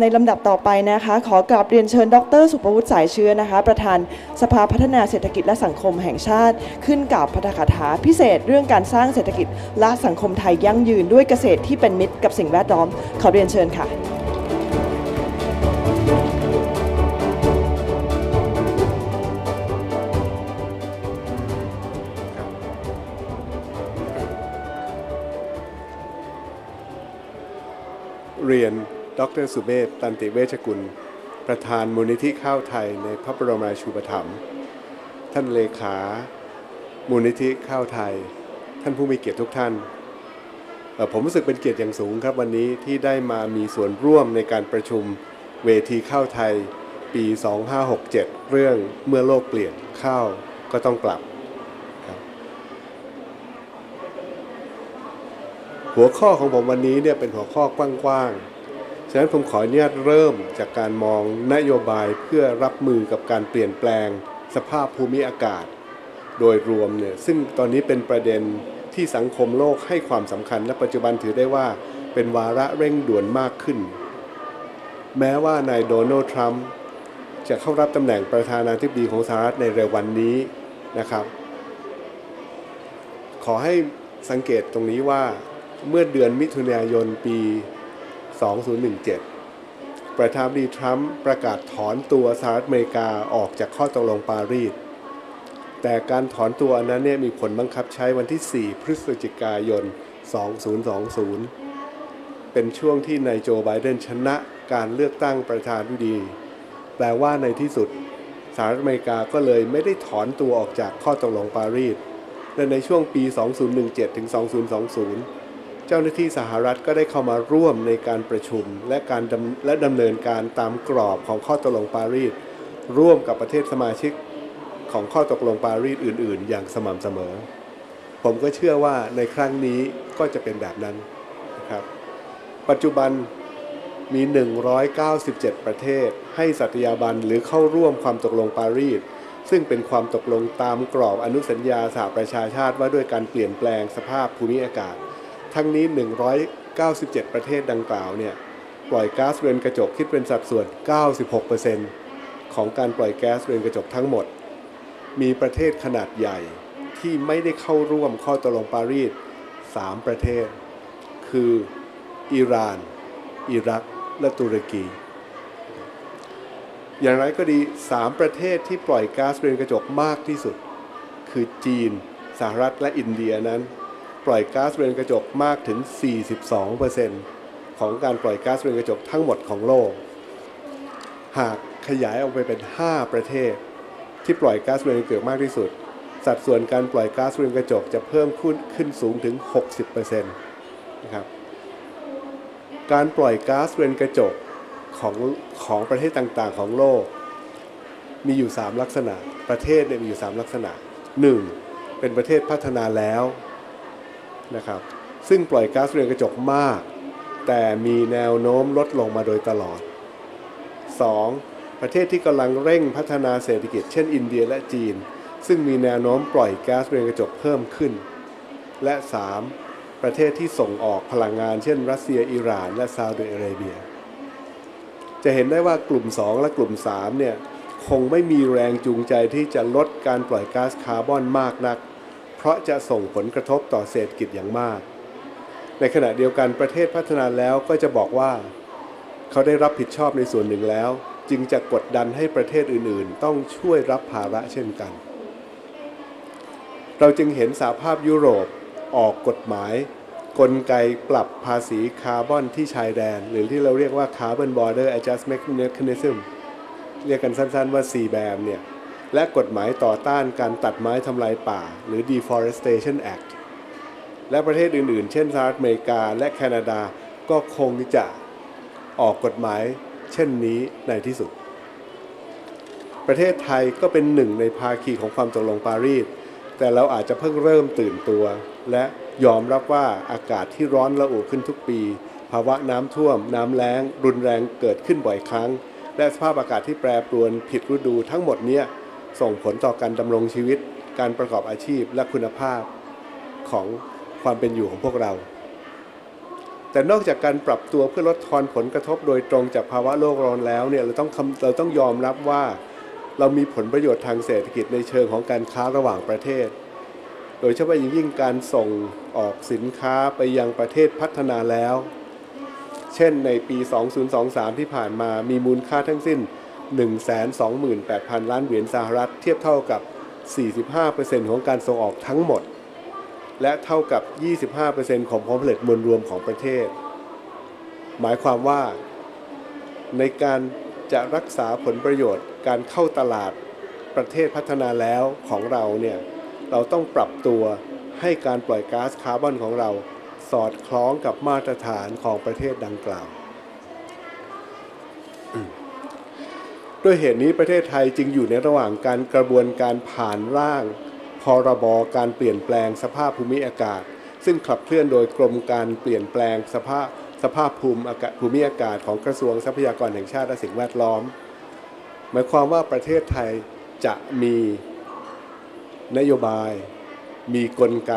ในลำดับต่อไปนะคะ ขอกราบเรียนเชิญ ดร สุภวุฒิสายเชื้อนะคะ ประธานสภาพัฒนาเศรษฐกิจและสังคมแห่งชาติ ขึ้นกับพระคาถาพิเศษเรื่องการสร้างเศรษฐกิจและสังคมไทยยั่งยืนด้วยเกษตรที่เป็นมิตรกับสิ่งแวดล้อม ขอเรียนเชิญค่ะเรียน ดรสุเมธตันติเวชกุล ประธานมูลนิธิข้าวไทยในพระบรมราชูปถัมภ์ท่านเลขา มูลนิธิข้าวไทย ท่านผู้มีเกียรติทุกท่าน ผมรู้สึกเป็นเกียรติอย่างสูงครับวันนี้ที่ได้มามีส่วนร่วมในการประชุมเวทีข้าวไทย ปี 2567 เรื่องเมื่อโลกเปลี่ยนข้าวก็ต้องกลับครับหัวข้อของผมวันนี้เนี่ยเป็นหัวข้อกว้างๆ ฉะนั้นผมขออนุญาตเริ่มจากการมองนโยบายเพื่อรับมือกับการเปลี่ยนแปลง สภาพภูมิอากาศ โดยรวมเนี่ยซึ่งตอนนี้เป็นประเด็นที่สังคมโลกให้ความสำคัญและปัจจุบันถือได้ว่าเป็นวาระเร่งด่วนมากขึ้น แม้ว่านายโดนัลด์ทรัมป์จะเข้ารับตำแหน่งประธานาธิบดีของสหรัฐในเร็ววันนี้นะครับ ขอให้สังเกตตรงนี้ว่าเมื่อเดือนมิถุนายนปี 2017 ประธานาธิบดีทรัมป์ประกาศถอนตัวสหรัฐอเมริกาออกจากข้อตกลงปารีส แต่การถอนตัวนนั้นเนี่ยมีผลบังคับใช้วันที่ 4 พฤศจิกายน 2020 เป็นช่วงที่นายโจไบเดนชนะการเลือกตั้งประธานาธิบดี แปลว่าในที่สุดสหรัฐอเมริกาก็เลยไม่ได้ถอนตัวออกจากข้อตกลงปารีสและในช่วงปี 2017 ถึง 2020 เจ้าหน้าที่สหรัฐก็ได้เข้ามาร่วมในการประชุมและการและดำเนินการตามกรอบของข้อตกลงปารีสร่วมกับประเทศสมาชิกของข้อตกลงปารีสอื่น ๆ อย่างสม่ำเสมอ ผมก็เชื่อว่าในครั้งนี้ก็จะเป็นแบบนั้นนะครับ ปัจจุบันมี 197 ประเทศ ให้สัตยาบันหรือเข้าร่วมความตกลงปารีสซึ่งเป็นความตกลงตามกรอบอนุสัญญาสหประชาชาติว่าด้วยการเปลี่ยนแปลงสภาพภูมิอากาศ ทั้งนี้ 197 ประเทศดังกล่าวเนี่ยปล่อยก๊าซเรือนกระจกคิดเป็นสัดส่วน 96%ของการปล่อยแก๊สเรือนกระจกทั้งหมด มีประเทศขนาดใหญ่ที่ไม่ได้เข้าร่วมข้อตกลงปารีส 3 ประเทศ คืออิหร่าน อิรัก และตุรกี อย่างไรก็ดี 3 ประเทศที่ปล่อยก๊าซเรือนกระจกมากที่สุด คือจีน สหรัฐและอินเดียนั้น ปล่อยก๊าซเรือนกระจกมากถึง 42%ของการปล่อยก๊าซเรือนกระจกทั้งหมดของโลก หากขยายออกไปเป็น 5 ประเทศ ที่ปล่อยก๊าซเรือนกระจกมากที่สุด สัดส่วนการปล่อยก๊าซเรือนกระจกจะเพิ่มขึ้นขึ้นสูงถึง 60%นะครับการปล่อยก๊าซเรือนกระจกของของประเทศต่างๆ ของโลก มีอยู่ 3 ลักษณะ ประเทศเนี่ยมีอยู่ 3 ลักษณะ 1. เป็นประเทศพัฒนาแล้ว นะครับ ซึ่งปล่อยก๊าซเรือนกระจกมาก แต่มีแนวโน้มลดลงมาโดยตลอด 2. ประเทศที่กำลังเร่งพัฒนาเศรษฐกิจเช่นอินเดียและจีน ซึ่งมีแนวโน้มปล่อยก๊าซเรือนกระจกเพิ่มขึ้น และ 3. ประเทศที่ส่งออกพลังงานเช่น รัสเซียอิหร่าน และซาอุดิอาระเบีย จะเห็นได้ว่ากลุ่ม 2 และกลุ่ม 3 เนี่ยคงไม่มีแรงจูงใจที่จะลดการปล่อยก๊าซคาร์บอนมากนัก ราะจะส่งผลกระทบต่อเศรษฐกิจอย่างมาก ในขณะเดียวกันประเทศพัฒนาแล้วก็จะบอกว่า เขาได้รับผิดชอบในส่วนหนึ่งแล้ว จึงจะกดดันให้ประเทศอื่นๆ ต้องช่วยรับภาระเช่นกัน เราจึงเห็นสหภาพยุโรปออกกฎหมาย กลไกปรับภาษีคาร์บอนที่ชายแดน หรือที่เราเรียกว่า Carbon Border Adjustment Mechanism เรียกกันสั้นๆว่า CBAM เนี่ย และกฎหมายต่อต้านการตัดไม้ทำลายป่า หรือ Deforestation Act และประเทศอื่นๆ เช่นสหรัฐอเมริกาและแคนาดาก็คงจะออกกฎหมายเช่นนี้ในที่สุด ประเทศไทยก็เป็นหนึ่งในภาคีของความตกลงปารีส แต่เราอาจจะเพิ่งเริ่มตื่นตัว และยอมรับว่าอากาศที่ร้อนระอุขึ้นทุกปี ภาวะน้ำท่วม น้ำแล้ง รุนแรงเกิดขึ้นบ่อยครั้ง และสภาพอากาศที่แปรปรวนผิดฤดูทั้งหมดเนี้ย ส่งผลต่อการดำรงชีวิต การประกอบอาชีพและคุณภาพของความเป็นอยู่ของพวกเรา แต่นอกจากการปรับตัวเพื่อลดทอนผลกระทบโดยตรงจากภาวะโลกร้อนแล้วเนี่ยเราต้องเราต้องยอมรับว่าเรามีผลประโยชน์ทางเศรษฐกิจในเชิงของการค้าระหว่างประเทศ โดยเฉพาะอย่างยิ่งการส่งออกสินค้าไปยังประเทศพัฒนาแล้ว เช่นในปี 2023 ที่ผ่านมามีมูลค่าทั้งสิ้น 128,000 ล้านเหรียญสหรัฐ เทียบเท่ากับ 45%ของการส่งออกทั้งหมด และเท่ากับ 25%ของผลผลิตมวลรวมของประเทศ หมายความว่า ในการจะรักษาผลประโยชน์การเข้าตลาดประเทศพัฒนาแล้วของเราเนี่ย เราต้องปรับตัวให้การปล่อยก๊าซคาร์บอนของเรา สอดคล้องกับมาตรฐานของประเทศดังกล่าว ด้วยเหตุนี้ประเทศไทยจึงอยู่ในระหว่างการกระบวนการผ่านร่าง พรบการเปลี่ยนแปลงสภาพภูมิอากาศ ซึ่งขับเคลื่อนโดยกรมการเปลี่ยนแปลงสภาพสภาพภูมิอากาศภูมิอากาศของกระทรวงทรัพยากรแห่งชาติและสิ่งแวดล้อม หมายความว่าประเทศไทยจะมีนโยบาย มีกลไก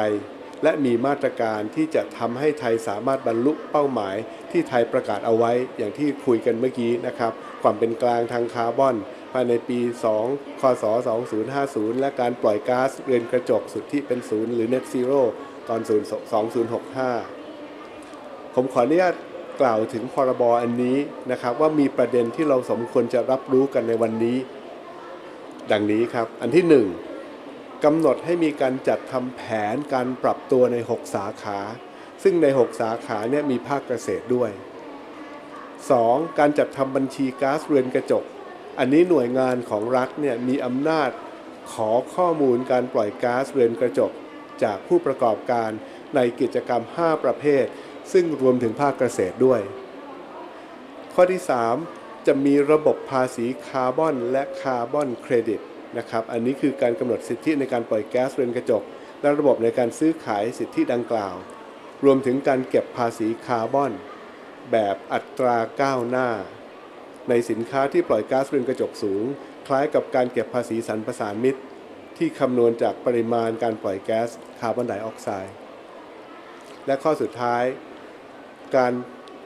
และมีมาตรการที่จะทำให้ไทยสามารถบรรลุเป้าหมายที่ไทยประกาศเอาไว้อย่างที่คุยกันเมื่อกี้นะครับ ความเป็นกลางทางคาร์บอน ภายในปี 2 คศ 2050 และการปล่อยก๊าซเรือนกระจกสุดที่เป็นศูนย์หรือ net zero ตอน 2065 ผมขออนุญาตกล่าวถึงพรบอันนี้นะครับ ว่ามีประเด็นที่เราสมควรจะรับรู้กันในวันนี้ ดังนี้ครับ อันที่หนึ่งกำหนดให้มีการจัดทำแผนการปรับตัวใน 6 สาขา ซึ่งใน 6 สาขาเนี่ยมีภาคเกษตรด้วย 2. การจัดทำบัญชีก๊าซเรือนกระจก อันนี้หน่วยงานของรัฐเนี่ยมีอำนาจขอข้อมูลการปล่อยก๊าซเรือนกระจก จากผู้ประกอบการในกิจกรรม 5 ประเภท ซึ่งรวมถึงภาคเกษตรด้วย ข้อที่ 3 จะมีระบบภาษีคาร์บอนและคาร์บอนเครดิตนะครับ อันนี้คือการกำหนดสิทธิในการปล่อยแก๊สเรือนกระจก และระบบในการซื้อขายสิทธิดังกล่าว รวมถึงการเก็บภาษีคาร์บอน แบบอัตราก้าวหน้า ในสินค้าที่ปล่อยก๊าซเรือนกระจกสูง คล้ายกับการเก็บภาษีสรรพสานมิตร ที่คำนวณจากปริมาณการปล่อยแก๊สคาร์บอนไดออกไซด์และข้อสุดท้าย การ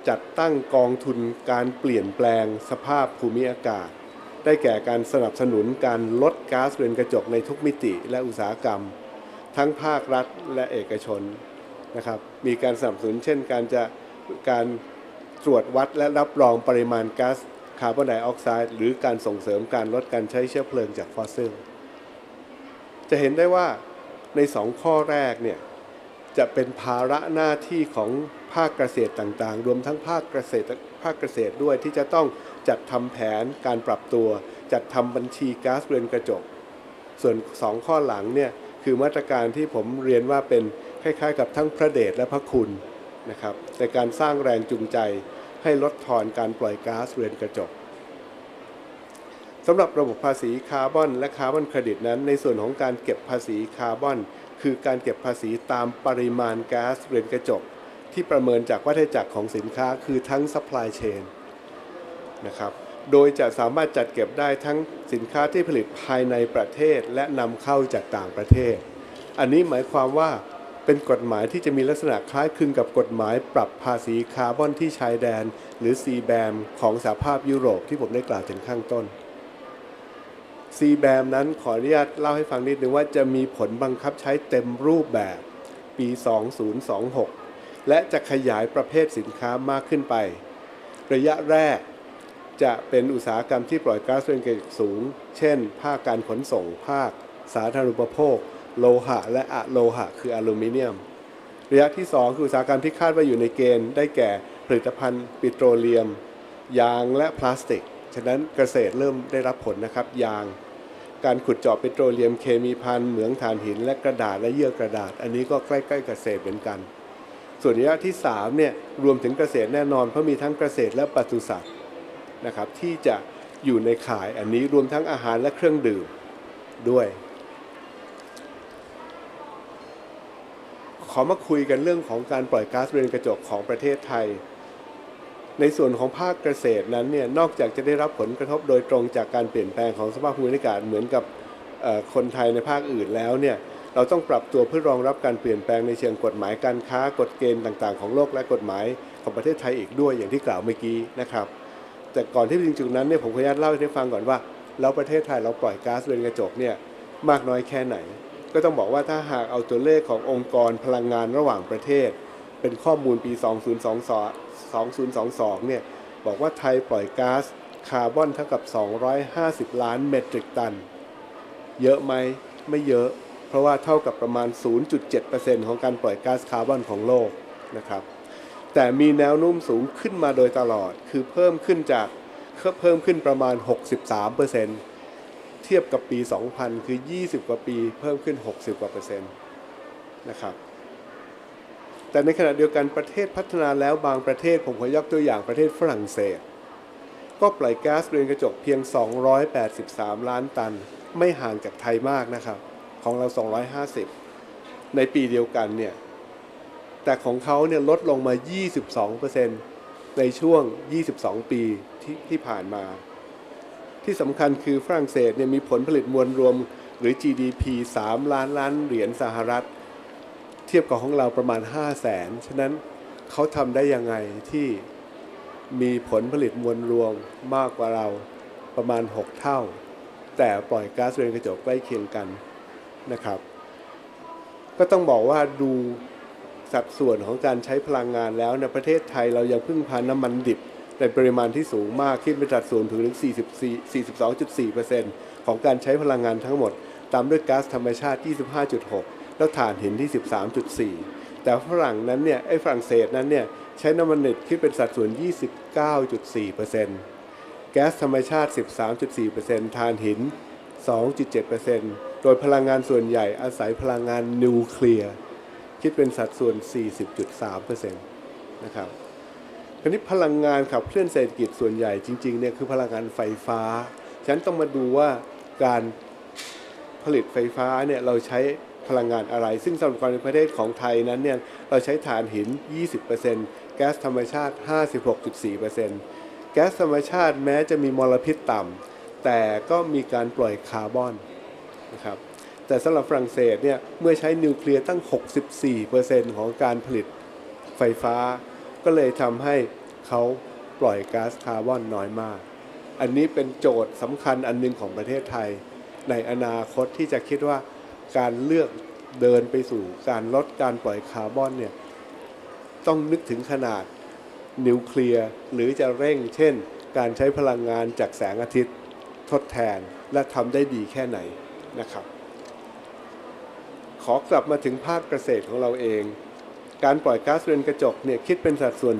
จัดตั้งกองทุนการเปลี่ยนแปลงสภาพภูมิอากาศ ได้แก่การสนับสนุนการลดก๊าซเรือนกระจกในทุกมิติและอุตสาหกรรม ทั้งภาครัฐและเอกชนนะครับมีการสนับสนุนเช่นการจะการ ตรวจวัดและรับรองปริมาณก๊าซคาร์บอนไดออกไซด์หรือการส่งเสริมการลดการใช้เชื้อเพลิงจากฟอสซิล จะเห็นได้ว่าในสองข้อแรกเนี่ยจะเป็นภาระหน้าที่ของภาคเกษตรต่างๆ รวมทั้งภาคเกษตรภาคเกษตรด้วยที่จะต้องจัดทำแผนการปรับตัว จัดทำบัญชีก๊าซเรือนกระจก ส่วนสองข้อหลังเนี่ยคือมาตรการที่ผมเรียนว่าเป็นคล้ายๆ กับทั้งพระเดชและพระคุณ นะครับในการสร้างแรงจูงใจให้ลดทอนการปล่อยก๊าซเรือนกระจกสำหรับระบบภาษีคาร์บอนและคาร์บอนเครดิตนั้น ในส่วนของการเก็บภาษีคาร์บอน คือการเก็บภาษีตามปริมาณก๊าซเรือนกระจก ที่ประเมินจากวัฏจักรของสินค้าคือทั้ง supply chain นะครับโดยจะสามารถจัดเก็บได้ทั้งสินค้าที่ผลิตภายในประเทศและนำเข้าจากต่างประเทศ อันนี้หมายความว่า เป็นกฎหมายที่จะมีลักษณะคล้ายคลึงกับกฎหมายปรับภาษีคาร์บอนที่ชายแดน หรือ CBAM ของสหภาพยุโรปที่ผมได้กล่าวถึงข้างต้น CBAM นั้นขออนุญาตเล่าให้ฟังนิดนึงว่าจะมีผลบังคับใช้เต็มรูปแบบปี 2026 และจะขยายประเภทสินค้ามากขึ้นไป ระยะแรกจะเป็นอุตสาหกรรมที่ปล่อยก๊าซเรือนกระจกสูง เช่น ภาคการขนส่งภาคสาธารณูปโภค โลหะ และอะโลหะ คืออลูมิเนียม ระยะที่ 2 คืออุตสาหกรรมที่คาดว่าอยู่ในเกณฑ์ ได้แก่ผลิตภัณฑ์ ปิโตรเลียม ยางและพลาสติก ฉะนั้นเกษตรเริ่มได้รับผลนะครับ ยาง การขุดเจาะปิโตรเลียมเคมีพันเหมืองถ่านหิน และกระดาษและเยื่อกระดาษ อันนี้ก็ใกล้ๆเกษตรเหมือนกัน ส่วนระยะที่3เนี่ยรวมถึงเกษตรแน่นอนเพราะมีทั้งเกษตรและปศุสัตว์นะครับที่จะอยู่ในขายอันนี้รวมทั้งอาหารและเครื่องดื่มด้วย ขอมาคุยกันเรื่องของการปล่อยก๊าซเรือนกระจกของประเทศไทย ในส่วนของภาคเกษตรนั้นเนี่ยนอกจากจะได้รับผลกระทบโดยตรงจากการเปลี่ยนแปลงของสภาพภูมิอากาศเหมือนกับคนไทยในภาคอื่นแล้วเนี่ยเราต้องปรับตัวเพื่อรองรับการเปลี่ยนแปลงในเชิงกฎหมายการค้ากฎเกณฑ์ต่าง ๆ ของโลกและกฎหมายของประเทศไทยอีกด้วยอย่างที่กล่าวเมื่อกี้นะครับ แต่ก่อนที่ไปถึงจุดนั้นเนี่ยผมขออนุญาตเล่าให้ฟังก่อนว่าแล้วประเทศไทยเราปล่อยก๊าซเรือนกระจกเนี่ยมากน้อยแค่ไหน ก็ต้องบอกว่าถ้าหากเอาตัวเลขขององค์กรพลังงานระหว่างประเทศ เป็นข้อมูลปี 2022 2022 เนี่ย บอกว่าไทยปล่อยก๊าซคาร์บอนเท่ากับ 250 ล้านเมตริกตัน เยอะไหมไม่เยอะ เพราะว่าเท่ากับประมาณ 0.7%ของการปล่อยก๊าซคาร์บอนของโลกนะครับแต่มีแนวโน้มสูงขึ้นมาโดยตลอด คือเพิ่มขึ้นจากเพิ่มขึ้นประมาณ 63%เเทียบกับปี 2000 คือ 20 กว่าปีเพิ่มขึ้น 60 กว่าเปอร์เซ็นต์นะครับ แต่ในขณะเดียวกันประเทศพัฒนาแล้วบางประเทศผมขอยกตัวอย่างประเทศฝรั่งเศส ก็ปล่อยก๊าซเรือนกระจกเพียง 283 ล้านตัน ไม่ห่างจากไทยมากนะครับ ของเรา 250 ในปีเดียวกันเนี่ย แต่ของเขาเนี่ยลดลงมา 22%ในช่วง 22 ปีที่ที่ผ่านมา ที่สำคัญคือฝรั่งเศสเนี่ยมีผลผลิตมวลรวมหรือ GDP 3 ล้านล้านเหรียญสหรัฐ เทียบกับของเราประมาณ 5 0 0แสนฉะนั้นเขาทำได้ยังไงที่มีผลผลิตมวลรวมมากกว่าเราประมาณ 6 เท่า แต่ปล่อยก๊าซเรือนกระจกใกล้เคียงกันนะครับ ก็ต้องบอกว่าดูสัดส่วนของการใช้พลังงานแล้วในประเทศไทยเรายังพึ่งพาน้ำมันดิบ ในปริมาณที่สูงมากคิดเป็นสัดส่วนถึง44 42.4%ของการใช้พลังงานทั้งหมด ตามด้วยก๊าซธรรมชาติ 25.6 แล้วถ่านหินที่ 13.4 แต่ฝรั่งนั้นเนี่ยไอ้ฝรั่งเศสนั้นเนี่ยใช้น้ำมันดิบคิดเป็นสัดส่วน 29.4%แก๊สธรรมชาติ 13.4%ถ่านหิน 2.7%โดยพลังงานส่วนใหญ่อาศัยพลังงานนิวเคลียร์คิดเป็นสัดส่วน 40.3%นะครับ คราวนี้พลังงานขับเคลื่อนเศรษฐกิจส่วนใหญ่จริงๆเนี่ยคือพลังงานไฟฟ้า ฉะนั้นต้องมาดูว่าการผลิตไฟฟ้าเนี่ยเราใช้พลังงานอะไร ซึ่งสำหรับในประเทศของไทยนั้นเนี่ยเราใช้ถ่านหิน 20%แก๊สธรรมชาติ 56.4%แก๊สธรรมชาติแม้จะมีมลพิษต่ำแต่ก็มีการปล่อยคาร์บอนนะครับแต่สำหรับฝรั่งเศสเนี่ยเมื่อใช้นิวเคลียร์ตั้ง 64%ของการผลิตไฟฟ้า ก็เลยทำให้เขาปล่อยก๊าซคาร์บอนน้อยมาก อันนี้เป็นโจทย์สำคัญอันหนึงของประเทศไทย ในอนาคตที่จะคิดว่าการเลือกเดินไปสู่การลดการปล่อยคาร์บอนเนี่ยต้องนึกถึงขนาดนิวเคลียร์หรือจะเร่ง เช่น การใช้พลังงานจากแสงอาทิตย์ทดแทนและทำได้ดีแค่ไหนนะครับ ขอกลับมาถึงภาคเกษตรของเราเอง การปล่อยก๊าซเรือนกระจกเนี่ยคิดเป็นสัดส่วน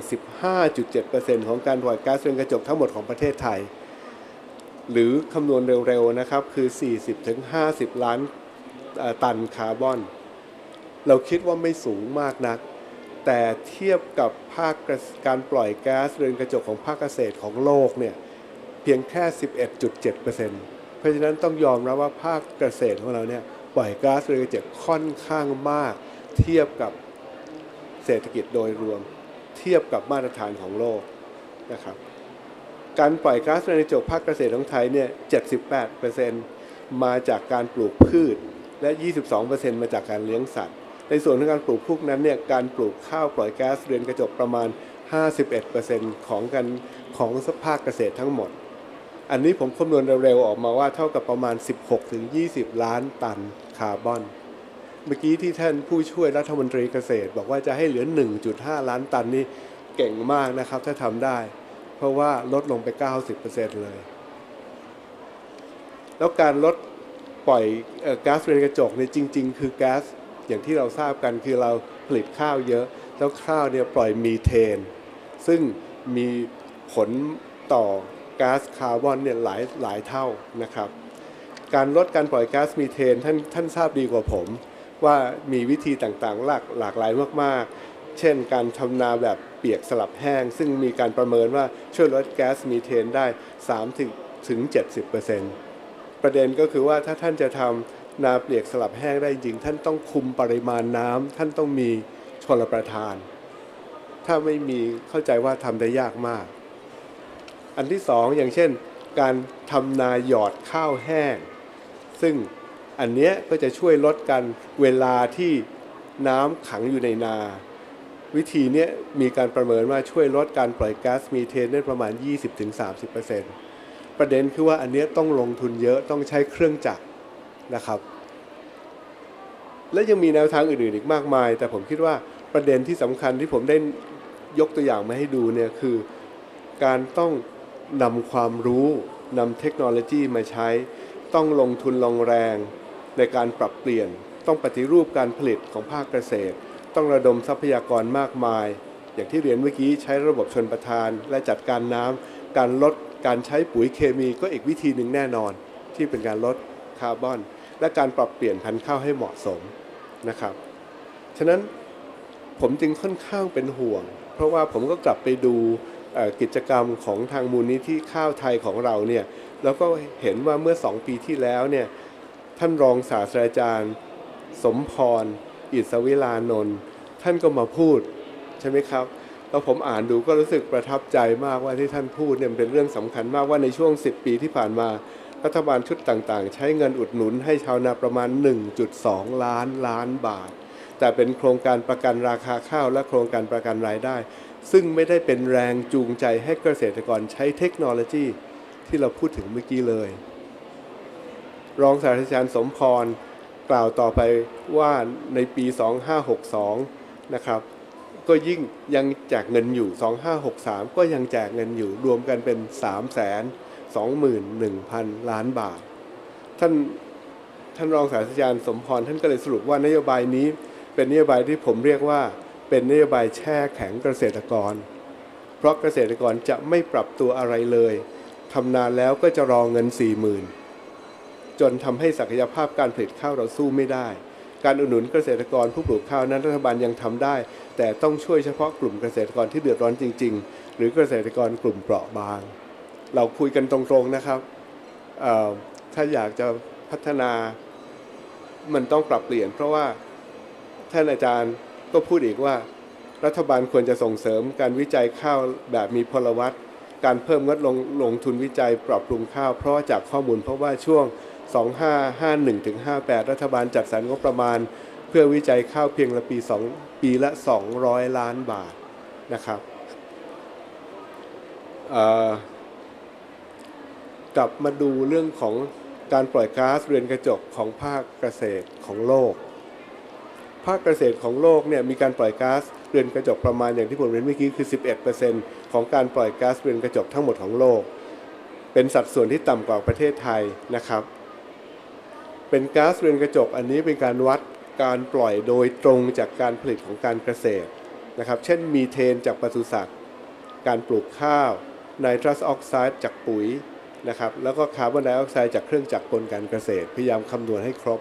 15.7%ของการปล่อยก๊าซเรือนกระจกทั้งหมดของประเทศไทย หรือคำนวณเร็วๆนะครับคือ 40-50 ล้านตันคาร์บอน เราคิดว่าไม่สูงมากนัก แต่เทียบกับภาคการปล่อยก๊าซเรือนกระจกของภาคเกษตรของโลกเนี่ยเพียงแค่ 11.7%เพราะฉะนั้นต้องยอมรับว่าภาคเกษตรของเราเนี่ยปล่อยก๊าซเรือนกระจกค่อนข้างมาก เทียบกับ เศรษฐกิจโดยรวมเทียบกับมาตรฐานของโลกนะครับ การปล่อยก๊าซเรือนกระจกภาคเกษตรของไทยเนี่ย 78%มาจากการปลูกพืช และ 22%มาจากการเลี้ยงสัตว์ ในส่วนของการปลูกพืชนั้นเนี่ย การปลูกข้าวปล่อยก๊าซเรือนกระจกประมาณ 51%ของกันของสภาคเกษตรทั้งหมด อันนี้ผมคำนวณเร็วๆออกมาว่าเท่ากับประมาณ 16-20 ล้านตันคาร์บอน เมื่อกี้ที่ท่านผู้ช่วยรัฐมนตรีเกษตร บอกว่าจะให้เหลือ 1.5 ล้านตันนี่เก่งมากนะครับ ถ้าทำได้ เพราะว่าลดลงไป 90%เลย แล้วการลดปล่อยก๊าซเรือนกระจกเนี่ยจริง ๆ คือแก๊สอย่างที่เราทราบกันคือเราผลิตข้าวเยอะ แล้วข้าวเนี่ยปล่อยมีเทน ซึ่งมีผลต่อก๊าซคาร์บอนเนี่ยหลายหลายเท่านะครับ การลดการปล่อยก๊าซมีเทนท่านท่านทราบดีกว่าผม ว่ามีวิธีต่างๆหลากหลากหลายมากๆ เช่นการทำนาแบบเปียกสลับแห้ง ซึ่งมีการประเมินว่าช่วยลดแก๊สมีเทนได้3ถึงถึง 70%ประเด็นก็คือว่าถ้าท่านจะทำนาเปียกสลับแห้งได้จริง ท่านต้องคุมปริมาณน้ำท่านต้องมีชลประทาน ถ้าไม่มีเข้าใจว่าทำได้ยากมาก อันที่สองอย่างเช่น การทำนาหยอดข้าวแห้ง ซึ่ง อันเนี้ยก็จะช่วยลดกันเวลาที่น้ำขังอยู่ในนา วิธีเนี้ยมีการประเมินว่าช่วยลดการปล่อยก๊าซมีเทนได้ประมาณ 20-30%ประเด็นคือว่าอันเนี้ยต้องลงทุนเยอะต้องใช้เครื่องจักรนะครับ และยังมีแนวทางอื่นๆอีกมากมาย แต่ผมคิดว่าประเด็นที่สำคัญที่ผมได้ยกตัวอย่างมาให้ดูเนี่ยคือการต้องนำความรู้นำเทคโนโลยีมาใช้ ต้องลงทุนลงแรง ในการปรับเปลี่ยน ต้องปฏิรูปการผลิตของภาคเกษตร ต้องระดมทรัพยากรมากมาย อย่างที่เรียนเมื่อกี้ใช้ระบบชนประทาน และจัดการน้ำการลดการใช้ปุ๋ยเคมีก็อีกวิธีหนึ่งแน่นอน ที่เป็นการลดคาร์บอน และการปรับเปลี่ยนพันธุ์ข้าวให้เหมาะสมนะครับ ฉะนั้นผมจึงค่อนข้างเป็นห่วง เพราะว่าผมก็กลับไปดูกิจกรรมของทางมูลนิธิข้าวไทยของเราเนี่ยแล้วก็เห็นว่าเมื่อ 2 ปีที่แล้วเนี่ย ท่านรองศาสตราจารย์ สมพร อิสวิลานนท์ท่านก็มาพูดใช่ไหมครับแล้วผมอ่านดูก็รู้สึกประทับใจมากว่าที่ท่านพูดเนี่ยมันเป็นเรื่องสำคัญมากว่าในช่วง 10 ปีที่ผ่านมา รัฐบาลชุดต่างๆ ใช้เงินอุดหนุนให้ชาวนาประมาณ 1.2 ล้านล้านบาท แต่เป็นโครงการประกันราคาข้าวและโครงการประกันรายได้ ซึ่งไม่ได้เป็นแรงจูงใจให้เกษตรกรใช้เทคโนโลยีที่เราพูดถึงเมื่อกี้เลย รองศาสตราจารย์สมพร กล่าวต่อไปว่าในปี 2562 นะครับ ก็ยิ่งยังแจกเงินอยู่ 2563 ก็ยังแจกเงินอยู่รวมกันเป็น 3 2 1 0 0 0 ล้านบาท ท่านท่านรองศาสตราจารย์สมพร ท่านก็เลยสรุปว่านโยบายนี้เป็นนโยบายที่ผมเรียกว่าเป็นนโยบายแช่แข็งเกษตรกร เพราะเกษตรกรจะไม่ปรับตัวอะไรเลยทำนานแล้วก็จะรอเงิน40,000 จนทำให้ศักยภาพการผลิตข้าวเราสู้ไม่ได้ การอุดหนุนเกษตรกรผู้ปลูกข้าวนั้นรัฐบาลยังทำได้ แต่ต้องช่วยเฉพาะกลุ่มเกษตรกรที่เดือดร้อนจริง ๆ หรือเกษตรกรกลุ่มเปราะบาง เราคุยกันตรงๆนะครับถ้าอยากจะพัฒนามันต้องปรับเปลี่ยน เพราะว่าท่านอาจารย์ก็พูดอีกว่า รัฐบาลควรจะส่งเสริมการวิจัยข้าวแบบมีพลวัตการเพิ่มงบลงลงทุนวิจัยปรับปรุงข้าว เพราะจากข้อมูลเพราะว่าช่วง 2551ถึง58 รัฐบาลจัดสรรงบประมาณ เพื่อวิจัยข้าวเพียงละปี 2 ปีละ 200 ล้านบาทนะครับกลับมาดูเรื่องของการปล่อยก๊าซเรือนกระจกของภาคเกษตรของโลก ภาคเกษตรของโลกเนี่ยมีการปล่อยก๊าซเรือนกระจกประมาณอย่างที่ผมเรียนเมื่อกี้คือ 11%ของการปล่อยก๊าซเรือนกระจกทั้งหมดของโลก เป็นสัดส่วนที่ต่ำกว่าประเทศไทยนะครับ เป็นก๊าซเรือนกระจกอันนี้เป็นการวัดการปล่อยโดยตรงจากการผลิตของการเกษตรนะครับ เช่นมีเทนจากปศุสัตว์ การปลูกข้าวไนตรัสออกไซด์จากปุ๋ยนะครับ แล้วก็คาร์บอนไดออกไซด์จากเครื่องจักรกลการเกษตร พยายามคำนวณให้ครบ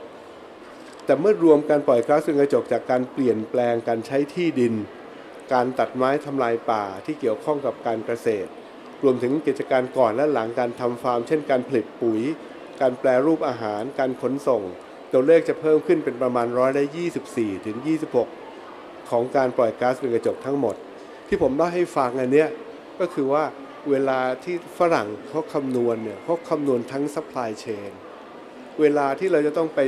แต่เมื่อรวมการปล่อยก๊าซเรือนกระจกจากการเปลี่ยนแปลงการใช้ที่ดิน การตัดไม้ทำลายป่าที่เกี่ยวข้องกับการเกษตร รวมถึงกิจการก่อนและหลังการทำฟาร์ม เช่นการผลิตปุ๋ย การแปรรูปอาหาร การขนส่ง ตัวเลขจะเพิ่มขึ้นเป็นประมาณร้อยละ24 ถึง 26 ของการปล่อยก๊าซเรือนกระจกทั้งหมด ที่ผมเล่าให้ฟังอันเนี้ยก็คือว่าเวลาที่ฝรั่งเขาคำนวณเนี่ยเขาคำนวณทั้ง supply chain เวลาที่เราจะต้องไป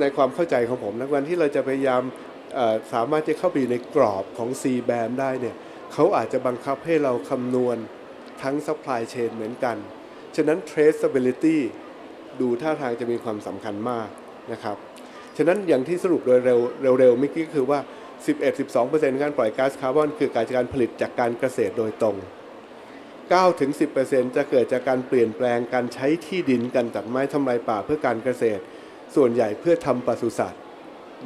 ในความเข้าใจของผมนะวันที่เราจะพยายามสามารถจะเข้าไปอยู่ในกรอบของ C band ได้เนี่ยเขาอาจจะบังคับให้เราคำนวณทั้ง supply chain เหมือนกัน ฉะนั้น traceability ดูท่าทางจะมีความสำคัญมากนะครับ ฉะนั้นอย่างที่สรุปโดยเร็วเร็วๆเมื่อกี้คือว่า 11-12%การปล่อยก๊าซคาร์บอนคือการจากการผลิตจากการเกษตรโดยตรง 9-10%จะเกิดจากการเปลี่ยนแปลงการใช้ที่ดินการตัดไม้ทำลายป่าเพื่อการเกษตร ส่วนใหญ่เพื่อทำปศุสัตว์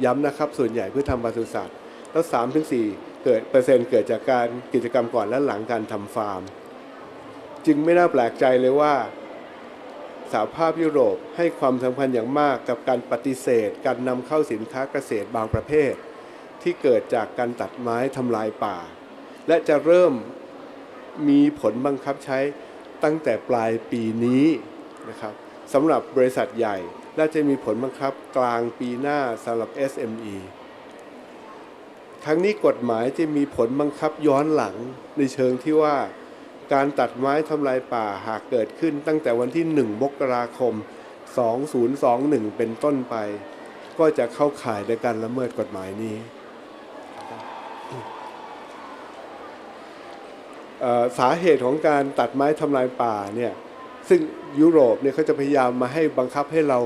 ย้ำนะครับ ส่วนใหญ่เพื่อทำปศุสัตว์ แล้ว 3-4เกิดเปอร์เซ็นต์เกิดจากการกิจกรรมก่อนและหลังการทำฟาร์ม จึงไม่น่าแปลกใจเลยว่าสหภาพยุโรปให้ความสำคัญอย่างมากกับการปฏิเสธ การนำเข้าสินค้าเกษตรบางประเภท ที่เกิดจากการตัดไม้ทำลายป่า และจะเริ่มมีผลบังคับใช้ตั้งแต่ปลายปีนี้นะครับสำหรับบริษัทใหญ่และจะมีผลบังคับกลางปีหน้าสำหรับ SME ทั้งนี้กฎหมายจะมีผลบังคับย้อนหลังในเชิงที่ว่า การตัดไม้ทำลายป่าหากเกิดขึ้นตั้งแต่วันที่ 1 มกราคม 2021 เป็นต้นไป ก็จะเข้าข่ายในการละเมิดกฎหมายนี้สาเหตุของการตัดไม้ทำลายป่าเนี่ยซึ่งยุโรปเนี่ยเขาจะพยายามมาให้บังคับให้เรา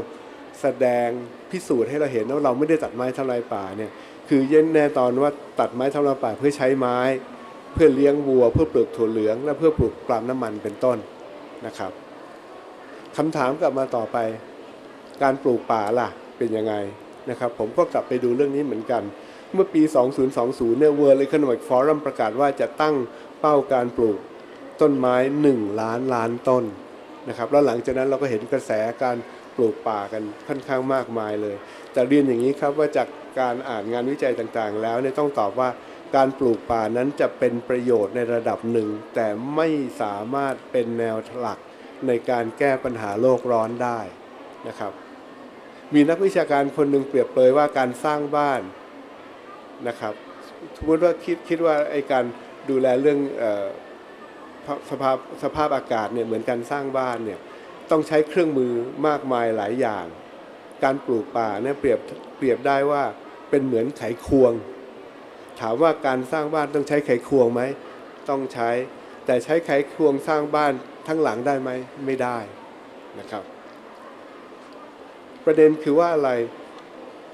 แสดงพิสูจน์ให้เราเห็นว่าเราไม่ได้ตัดไม้ทำลายป่าเนี่ยคือเย็นแน่ตอนว่าตัดไม้ทำลายป่าเพื่อใช้ไม้ เพื่อเลี้ยงวัว เพื่อปลูกถั่วเหลือง และเพื่อปลูกปาล์มน้ำมันเป็นต้นนะครับคำถามกลับมาต่อไป การปลูกป่าล่ะเป็นยังไงนะครับผมก็กลับไปดูเรื่องนี้เหมือนกัน เมื่อปี 2020 เนี่ย World Economic Forum ประกาศว่าจะตั้งเป้าการปลูกต้นไม้ 1 ล้านล้านต้นนะครับแล้วหลังจากนั้นเราก็เห็นกระแสการปลูกป่ากันค่อนข้างมากมายเลย แต่เรียนอย่างนี้ครับว่าจากการอ่านงานวิจัยต่างๆ แล้วเนี่ยต้องตอบว่า การปลูกป่านั้นจะเป็นประโยชน์ในระดับหนึ่ง แต่ไม่สามารถเป็นแนวหลักในการแก้ปัญหาโลกร้อนได้นะครับ มีนักวิชาการคนหนึ่งเปรียบเปยว่าการสร้างบ้านนะครับสมมติว่าคิดคิดว่าไอ้การดูแลเรื่องออสภาพสภาพอากาศเนี่ยเหมือนการสร้างบ้านเนี่ยต้องใช้เครื่องมือมากมายหลายอย่าง การปลูกป่าเนี่ยเปรียบเปรียบได้ว่าเป็นเหมือนไขควง ถามว่าการสร้างบ้านต้องใช้ไขควงไหมต้องใช้ แต่ใช้ไขควงสร้างบ้านทั้งหลังได้ไหมไม่ได้นะครับ ประเด็นคือว่าอะไร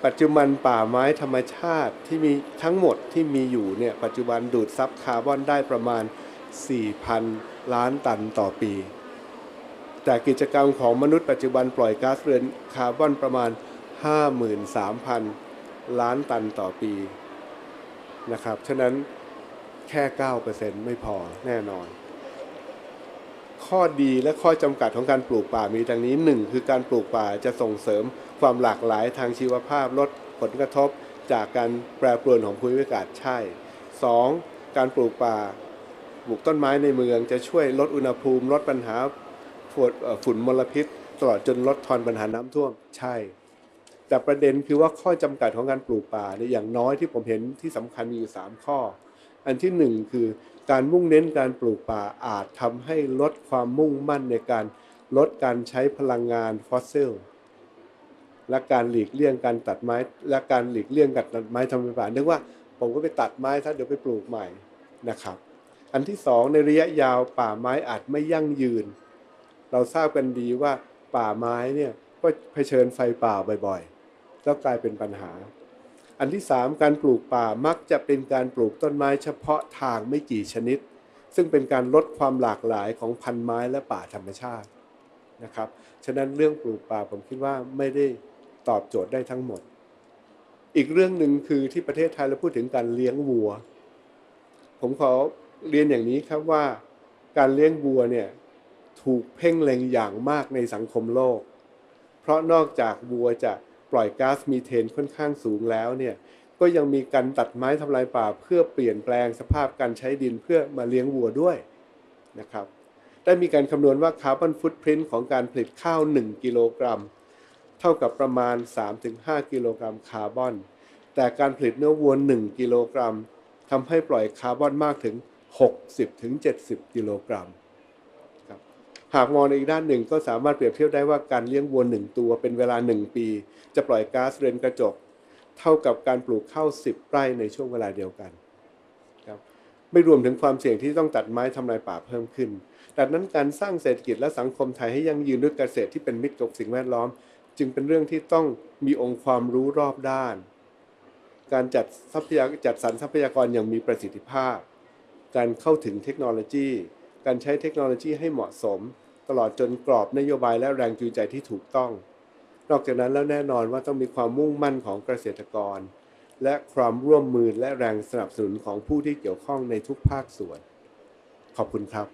ปัจจุบันป่าไม้ธรรมชาติที่มีทั้งหมดที่มีอยู่เนี่ยปัจจุบันดูดซับคาร์บอนได้ประมาณ 4,000 ล้านตันต่อปี แต่กิจกรรมของมนุษย์ปัจจุบันปล่อยก๊าซเรือนคาร์บอนประมาณ 53,000 ล้านตันต่อปี นะครับฉะนั้นแค่ 9%ไม่พอแน่นอน ข้อดีและข้อจำกัดของการปลูกป่ามีดังนี้หนึ่งคือการปลูกป่าจะส่งเสริมความหลากหลายทางชีวภาพลดผลกระทบจากการแปรปรวนของภูมิอากาศใช่ 2. การปลูกป่าปลูกต้นไม้ในเมืองจะช่วยลดอุณหภูมิ ลดปัญหาฝุ่นมลพิษ ตลอดจนลดทอนปัญหาน้ำท่วมใช่ แต่ประเด็นคือว่าข้อจำกัดของการปลูกป่าเนี่ยอย่างน้อยที่ผมเห็นที่สำคัญมีอยู่ 3 ข้อ อันที่หนึ่งคือการมุ่งเน้นการปลูกป่าอาจทำให้ลดความมุ่งมั่นในการลดการใช้พลังงานฟอสซิลและการหลีกเลี่ยงการตัดไม้ และการหลีกเลี่ยงการตัดไม้ทำลายป่านึกว่าผมก็ไปตัดไม้ถ้าเดี๋ยวไปปลูกใหม่นะครับ อันที่สองในระยะยาวป่าไม้อาจไม่ยั่งยืน เราทราบกันดีว่าป่าไม้เนี่ยก็เผชิญไฟป่าบ่อยๆ แล้วกลายเป็นปัญหา อันที่ 3 การปลูกป่ามักจะเป็นการปลูกต้นไม้เฉพาะทางไม่กี่ชนิด ซึ่งเป็นการลดความหลากหลายของพันไม้และป่าธรรมชาตินะครับ ฉะนั้นเรื่องปลูกป่าผมคิดว่าไม่ได้ตอบโจทย์ได้ทั้งหมด อีกเรื่องหนึ่งคือที่ประเทศไทยเราพูดถึงการเลี้ยงวัว ผมขอเรียนอย่างนี้ครับว่า การเลี้ยงวัวเนี่ยถูกเพ่งเล็งอย่างมากในสังคมโลก เพราะนอกจากวัวจะ ล่อยก๊าซมีเทนค่อนข้างสูงแล้วเนี่ยก็ยังมีการตัดไม้ทำลายป่าเพื่อเปลี่ยนแปลงสภาพการใช้ดินเพื่อมาเลี้ยงวัวด้วยนะครับได้มีการคำนวณว่าคาร์บอนฟุตพิ้นของการผลิตข้าว 1 กิโลกรัม เท่ากับประมาณ 3-5 กิโลกรัมคาร์บอน แต่การผลิตเนื้อวัว 1 กิโลกรัมทำให้ปล่อยคาร์บอนมากถึง 60-70 กิโลกรัม หากมองในอีกด้านหนึ่งก็สามารถเปรียบเทียบได้ว่าการเลี้ยงวัว1ตัวเป็นเวลา 1 ปี จะปล่อยก๊าซเรือนกระจก เท่ากับการปลูกข้าว10 ไร่ในช่วงเวลาเดียวกันครับไม่รวมถึงความเสี่ยงที่ต้องตัดไม้ทำลายป่าเพิ่มขึ้น ดังนั้นการสร้างเศรษฐกิจและสังคมไทยให้ยั่งยืนด้วยเกษตรที่เป็นมิตรกับสิ่งแวดล้อม จึงเป็นเรื่องที่ต้องมีองค์ความรู้รอบด้าน การจัดทรัพยากจัดสรรทรัพยากรอย่างมีประสิทธิภาพ การเข้าถึงเทคโนโลยี การใช้เทคโนโลยีให้เหมาะสม ตลอดจนกรอบนโยบายและแรงจูงใจที่ถูกต้อง นอกจากนั้นแล้วแน่นอนว่าต้องมีความมุ่งมั่นของเกษตรกร และความร่วมมือและแรงสนับสนุนของผู้ที่เกี่ยวข้องในทุกภาคส่วน ขอบคุณครับ